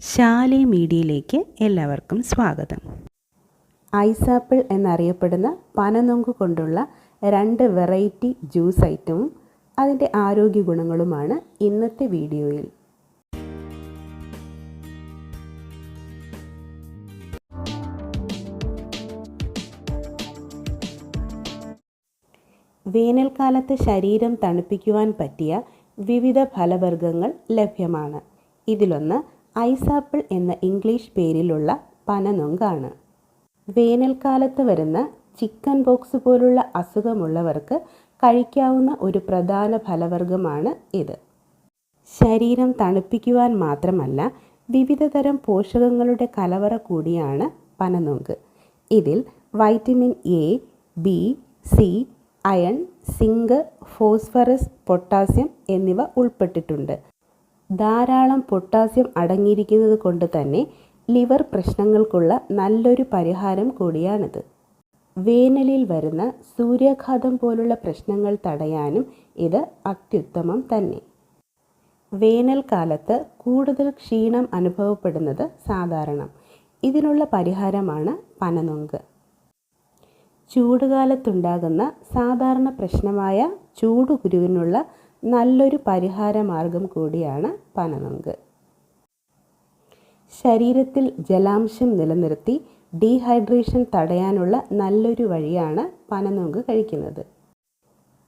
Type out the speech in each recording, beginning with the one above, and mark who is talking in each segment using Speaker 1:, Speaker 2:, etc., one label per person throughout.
Speaker 1: ശാലി മീഡിയയിലേക്ക് എല്ലാവർക്കും സ്വാഗതം. ഐസാപ്പിൾ എന്നറിയപ്പെടുന്ന പനനൊങ്ക് കൊണ്ടുള്ള രണ്ട് വെറൈറ്റി ജ്യൂസ് ഐറ്റവും അതിന്റെ ആരോഗ്യ ഗുണങ്ങളുമാണ് ഇന്നത്തെ വീഡിയോയിൽ. വേനൽക്കാലത്ത് ശരീരം തണുപ്പിക്കുവാൻ പറ്റിയ വിവിധ ഫലവർഗങ്ങൾ ലഭ്യമാണ്. ഇതിലൊന്ന് ഐസാപ്പിൾ എന്ന ഇംഗ്ലീഷ് പേരിലുള്ള പനനൊങ്കാണ്. വേനൽക്കാലത്ത് വരുന്ന ചിക്കൻ ബോക്സ് പോലുള്ള അസുഖമുള്ളവർക്ക് കഴിക്കാവുന്ന ഒരു പ്രധാന ഫലവർഗമാണ് ഇത്. ശരീരം തണുപ്പിക്കുവാൻ മാത്രമല്ല വിവിധതരം പോഷകങ്ങളുടെ കലവറ കൂടിയാണ് പനനൊങ്ക്. ഇതിൽ vitamin A B C iron zinc phosphorus potassium എന്നിവ ഉൾപ്പെട്ടിട്ടുണ്ട്. ധാരാളം പൊട്ടാസ്യം അടങ്ങിയിരിക്കുന്നത് കൊണ്ട് തന്നെ ലിവർ പ്രശ്നങ്ങൾക്കുള്ള നല്ലൊരു പരിഹാരം കൂടിയാണിത്. വേനലിൽ വരുന്ന സൂര്യാഘാതം പോലുള്ള പ്രശ്നങ്ങൾ തടയാനും ഇത് അത്യുത്തമം തന്നെ. വേനൽക്കാലത്ത് കൂടുതൽ ക്ഷീണം അനുഭവപ്പെടുന്നത് സാധാരണം. ഇതിനുള്ള പരിഹാരമാണ് പനനൊങ്ക്. ചൂടുകാലത്തുണ്ടാകുന്ന സാധാരണ പ്രശ്നമായ ചൂടുകുരുവിനുള്ള നല്ലൊരു പരിഹാര മാർഗം കൂടിയാണ് പനനങ്ക്. ശരീരത്തിൽ ജലാംശം നിലനിർത്തി ഡീഹൈഡ്രേഷൻ തടയാനുള്ള നല്ലൊരു വഴിയാണ് പനനങ്ക് കഴിക്കുന്നത്.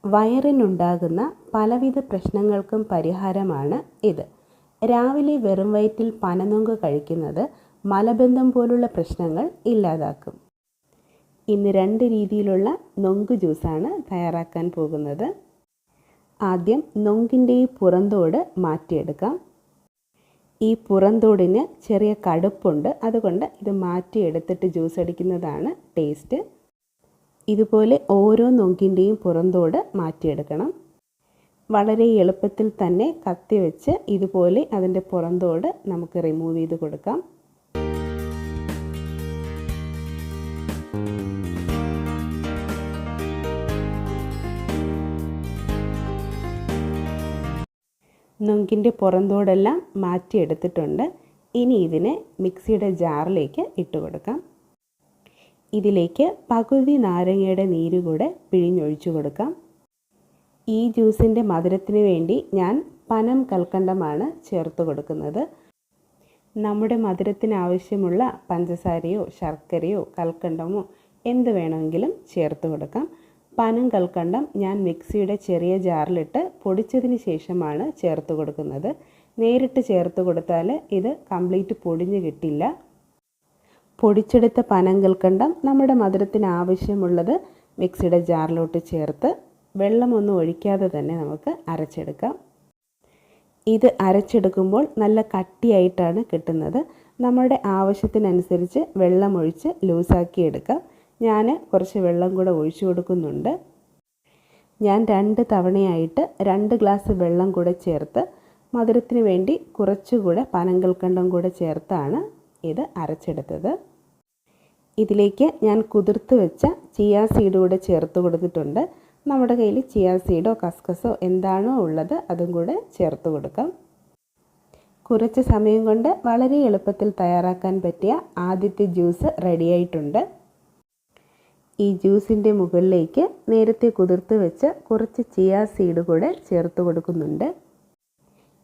Speaker 1: വയറിനുണ്ടാകുന്ന പലവിധ പ്രശ്നങ്ങൾക്കും പരിഹാരമാണ് ഇത്. രാവിലെ വെറും വയറ്റിൽ പനനങ്ക് കഴിക്കുന്നത് മലബന്ധം പോലുള്ള പ്രശ്നങ്ങൾ ഇല്ലാതാക്കും. ഇന്ന് രണ്ട് രീതിയിലുള്ള നൊങ്ക് ജ്യൂസാണ് തയ്യാറാക്കാൻ പോകുന്നത്. ആദ്യം നൊങ്കിന്റെ ഈ പുറന്തോട് മാറ്റിയെടുക്കാം. ഈ പുറന്തോടിന് ചെറിയ കടുപ്പുണ്ട്. അതുകൊണ്ട് ഇത് മാറ്റിയെടുത്തിട്ട് ജ്യൂസ് അടിക്കുന്നതാണ് ടേസ്റ്റ് ഇതുപോലെ ഓരോ നൊങ്കിന്റെയും പുറന്തോട് മാറ്റിയെടുക്കണം. വളരെ എളുപ്പത്തിൽ തന്നെ കത്തി വെച്ച് ഇതുപോലെ അതിന്റെ പുറന്തോട് നമുക്ക് റിമൂവ് ചെയ്ത് കൊടുക്കാം. നൊങ്കിന്റെ പുറന്തോടെല്ലാം മാറ്റിയെടുത്തിട്ടുണ്ട്. ഇനി ഇതിനെ മിക്സിയുടെ ജാറിലേക്ക് ഇട്ട് കൊടുക്കാം ഇതിലേക്ക് പകുതി നാരങ്ങയുടെ നീര് കൂടെ പിഴിഞ്ഞൊഴിച്ചു കൊടുക്കാം. ഈ ജ്യൂസിന്റെ മധുരത്തിന് വേണ്ടി ഞാൻ പനം കൽക്കണ്ടമാണ് ചേർത്ത് കൊടുക്കുന്നത്. നമ്മുടെ മധുരത്തിന് ആവശ്യമുള്ള പഞ്ചസാരയോ ശർക്കരയോ കൽക്കണ്ടമോ എന്ത് വേണമെങ്കിലും ചേർത്ത് കൊടുക്കാം. പനം കൽക്കണ്ടം ഞാൻ മിക്സിയുടെ ചെറിയ ജാറിലിട്ട് പൊടിച്ചതിന് ശേഷമാണ് ചേർത്ത് കൊടുക്കുന്നത്. നേരിട്ട് ചേർത്ത് കൊടുത്താൽ ഇത് കംപ്ലീറ്റ് പൊടിഞ്ഞ് കിട്ടില്ല. പൊടിച്ചെടുത്ത പനം കൽക്കണ്ടം നമ്മുടെ മധുരത്തിന് ആവശ്യമുള്ളത് മിക്സിയുടെ ജാറിലോട്ട് ചേർത്ത് വെള്ളമൊന്നും ഒഴിക്കാതെ തന്നെ നമുക്ക് അരച്ചെടുക്കാം. ഇത് അരച്ചെടുക്കുമ്പോൾ നല്ല കട്ടിയായിട്ടാണ് കിട്ടുന്നത്. നമ്മുടെ ആവശ്യത്തിനനുസരിച്ച് വെള്ളമൊഴിച്ച് ലൂസാക്കി എടുക്കാം ഞാൻ കുറച്ച് വെള്ളം കൂടെ ഒഴിച്ചു കൊടുക്കുന്നുണ്ട്. ഞാൻ രണ്ട് തവണയായിട്ട് രണ്ട് ഗ്ലാസ് വെള്ളം കൂടെ ചേർത്ത് മധുരത്തിന് വേണ്ടി കുറച്ചുകൂടെ പനങ്കൽക്കണ്ടം കൂടെ ചേർത്താണ് ഇത് അരച്ചെടുത്തത്. ഇതിലേക്ക് ഞാൻ കുതിർത്ത് വെച്ച ചിയാ സീഡ് കൂടെ ചേർത്ത് കൊടുത്തിട്ടുണ്ട്. നമ്മുടെ കയ്യിൽ ചിയാ സീഡോ കസ്കസോ എന്താണോ ഉള്ളത് അതും കൂടെ ചേർത്ത് കൊടുക്കാം. കുറച്ച് സമയം കൊണ്ട് വളരെ എളുപ്പത്തിൽ തയ്യാറാക്കാൻ പറ്റിയ ആദ്യത്തെ ജ്യൂസ് റെഡിയായിട്ടുണ്ട് ഈ ജ്യൂസിന്റെ മുകളിലേക്ക് നേരത്തെ കുതിർത്ത് വെച്ച കുറച്ച് ചിയാ സീഡ് കൂടെ ചേർത്ത് കൊടുക്കുന്നുണ്ട്.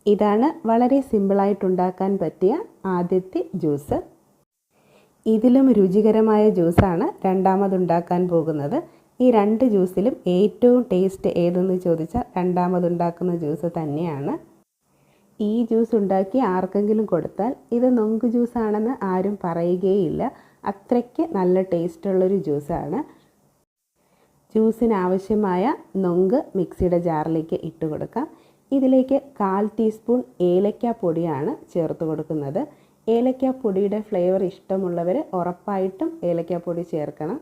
Speaker 1: ഇതാണ് വളരെ സിമ്പിളായിട്ടുണ്ടാക്കാൻ പറ്റിയ ആദ്യത്തെ ജ്യൂസ്. ഇതിലും രുചികരമായ ജ്യൂസാണ് രണ്ടാമതുണ്ടാക്കാൻ പോകുന്നത്. ഈ രണ്ട് ജ്യൂസിലും ഏറ്റവും ടേസ്റ്റ് ഏതെന്ന് ചോദിച്ചാൽ രണ്ടാമതുണ്ടാക്കുന്ന ജ്യൂസ് തന്നെയാണ്. ഈ ജ്യൂസ് ഉണ്ടാക്കി ആർക്കെങ്കിലും കൊടുത്താൽ ഇത് നൊങ്ക് ജ്യൂസാണെന്ന് ആരും പറയുകയില്ല. അത്രയ്ക്ക് നല്ല ടേസ്റ്റുള്ളൊരു ജ്യൂസാണ്. ജ്യൂസിന് ആവശ്യമായ നൊങ്ക് മിക്സിയുടെ ജാറിലേക്ക് ഇട്ട് കൊടുക്കാം. ഇതിലേക്ക് കാൽ ടീസ്പൂൺ ഏലക്ക പൊടിയാണ് ചേർത്ത് കൊടുക്കുന്നത്. ഏലക്ക പൊടിയുടെ ഫ്ലേവർ ഇഷ്ടമുള്ളവർ ഉറപ്പായിട്ടും ഏലക്ക പൊടി ചേർക്കണം.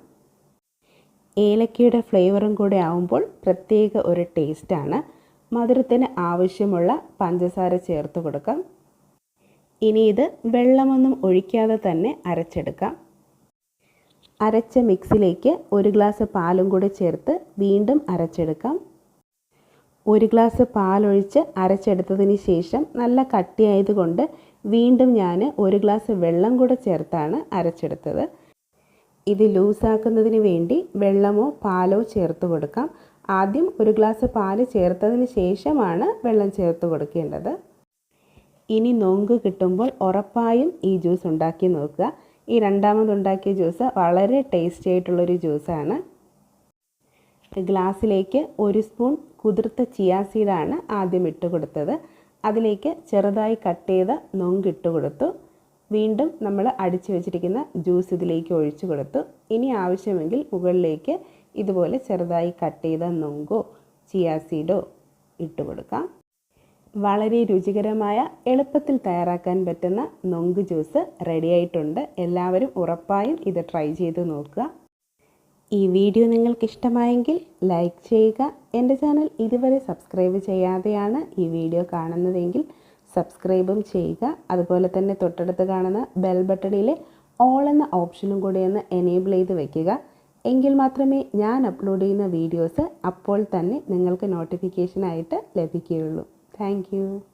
Speaker 1: ഏലക്കയുടെ ഫ്ലേവറും കൂടെ ആവുമ്പോൾ പ്രത്യേക ഒരു ടേസ്റ്റാണ്. മധുരത്തിന് ആവശ്യമുള്ള പഞ്ചസാര ചേർത്ത് കൊടുക്കാം. ഇനി ഇത് വെള്ളമൊന്നും ഒഴിക്കാതെ തന്നെ അരച്ചെടുക്കാം. അരച്ച മിക്സിലേക്ക് ഒരു ഗ്ലാസ് പാലും കൂടെ ചേർത്ത് വീണ്ടും അരച്ചെടുക്കാം. ഒരു ഗ്ലാസ് പാലൊഴിച്ച് അരച്ചെടുത്തതിന് ശേഷം നല്ല കട്ടിയായതുകൊണ്ട് വീണ്ടും ഞാൻ ഒരു ഗ്ലാസ് വെള്ളം കൂടെ ചേർത്താണ് അരച്ചെടുത്തത്. ഇത് ലൂസാക്കുന്നതിന് വേണ്ടി വെള്ളമോ പാലോ ചേർത്ത് കൊടുക്കാം. ആദ്യം ഒരു ഗ്ലാസ് പാൽ ചേർത്തതിന് ശേഷമാണ് വെള്ളം ചേർത്ത് കൊടുക്കേണ്ടത്. ഇനി നൊങ്ക് കിട്ടുമ്പോൾ ഉറപ്പായും ഈ ജ്യൂസ് ഉണ്ടാക്കി നോക്കുക. ഈ രണ്ടാമതുണ്ടാക്കിയ ജ്യൂസ് വളരെ ടേസ്റ്റി ആയിട്ടുള്ളൊരു ജ്യൂസാണ് ഗ്ലാസ്സിലേക്ക് ഒരു സ്പൂൺ കുതിർത്ത ചിയാ സീഡാണ് ആദ്യം ഇട്ട് കൊടുത്തത്. അതിലേക്ക് ചെറുതായി കട്ട് ചെയ്ത നൊങ്ക് ഇട്ട് കൊടുത്തു. വീണ്ടും നമ്മൾ അടിച്ചു വെച്ചിരിക്കുന്ന ജ്യൂസ് ഇതിലേക്ക് ഒഴിച്ചു കൊടുത്തു. ഇനി ആവശ്യമെങ്കിൽ മുകളിലേക്ക് ഇതുപോലെ ചെറുതായി കട്ട് ചെയ്ത നൊങ്കോ ചിയാ സീഡോ ഇട്ട് കൊടുക്കാം. വളരെ രുചികരമായ എളുപ്പത്തിൽ തയ്യാറാക്കാൻ പറ്റുന്ന നൊങ്ക് ജ്യൂസ് റെഡിയായിട്ടുണ്ട് എല്ലാവരും ഉറപ്പായും ഇത് ട്രൈ ചെയ്ത് നോക്കുക. ഈ വീഡിയോ നിങ്ങൾക്ക് ഇഷ്ടമായെങ്കിൽ ലൈക്ക് ചെയ്യുക. എന്റെ ചാനൽ ഇതുവരെ സബ്സ്ക്രൈബ് ചെയ്യാതെയാണ് ഈ വീഡിയോ കാണുന്നതെങ്കിൽ സബ്സ്ക്രൈബും ചെയ്യുക. അതുപോലെ തന്നെ തൊട്ടടുത്ത് കാണുന്ന ബെൽ ബട്ടണിലെ ഓൾ എന്ന ഓപ്ഷനും കൂടി ഒന്ന് എനേബിൾ ചെയ്ത് വെക്കുക. എങ്കിൽ മാത്രമേ ഞാൻ അപ്ലോഡ് ചെയ്യുന്ന വീഡിയോസ് അപ്പോൾ തന്നെ നിങ്ങൾക്ക് നോട്ടിഫിക്കേഷനായിട്ട് ലഭിക്കുകയുള്ളൂ. Thank you.